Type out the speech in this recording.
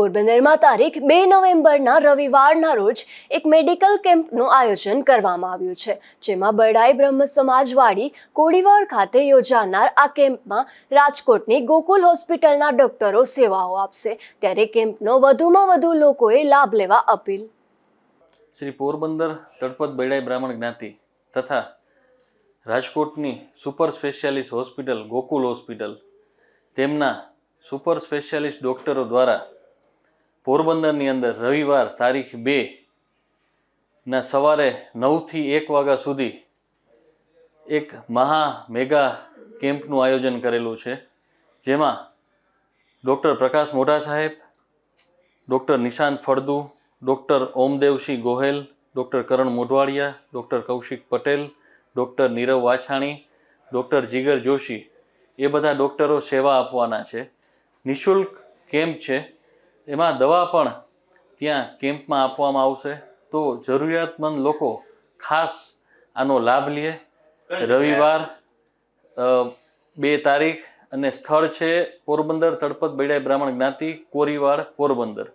પોરબંદરમાં તારીખ બે નવેમ્બરના રવિવારના રોજ એક મેડિકલ કેમ્પનું આયોજન કરવામાં આવ્યું છે, જેમાં બડાઈ બ્રહ્મ સમાજવાડી કોડીવાડ ખાતે યોજાનાર આ કેમ્પમાં રાજકોટની ગોકુલ હોસ્પિટલના ડોક્ટરો સેવાઓ આપશે. ત્યારે કેમ્પનો વધુમાં વધુ લોકોએ લાભ લેવા અપીલ. શ્રી પોરબંદર તળપત બૈડાઈ બ્રાહ્મણ જ્ઞાતિ તથા રાજકોટની super specialist hospital Gokul hospital તેમના સુપર સ્પેશિયાલિસ્ટ ડૉક્ટરો દ્વારા પોરબંદરની અંદર રવિવાર તારીખ બે ના સવારે નવથી એક વાગ્યા સુધી એક મહા મેગા કેમ્પનું આયોજન કરેલું છે, જેમાં ડૉક્ટર પ્રકાશ મોઢા સાહેબ, doctor Nishant Faldu, doctor Omdevsinh Gohel, doctor Karan Modhwadiya, doctor Kaushik Patel, doctor Nirav Vachhani, doctor Jigar Joshi, એ બધા ડૉક્ટરો સેવા આપવાના છે. નિઃશુલ્ક કેમ્પ છે એમાં દવા પણ ત્યાં કેમ્પમાં આપવામાં આવશે. તો જરૂરિયાતમંદ લોકો ખાસ આનો લાભ લે. રવિવાર બે તારીખ અને સ્થળ છે પોરબંદર તળપત બેડાઈ બ્રાહ્મણ જ્ઞાતિ કોરીવાડ પોરબંદર.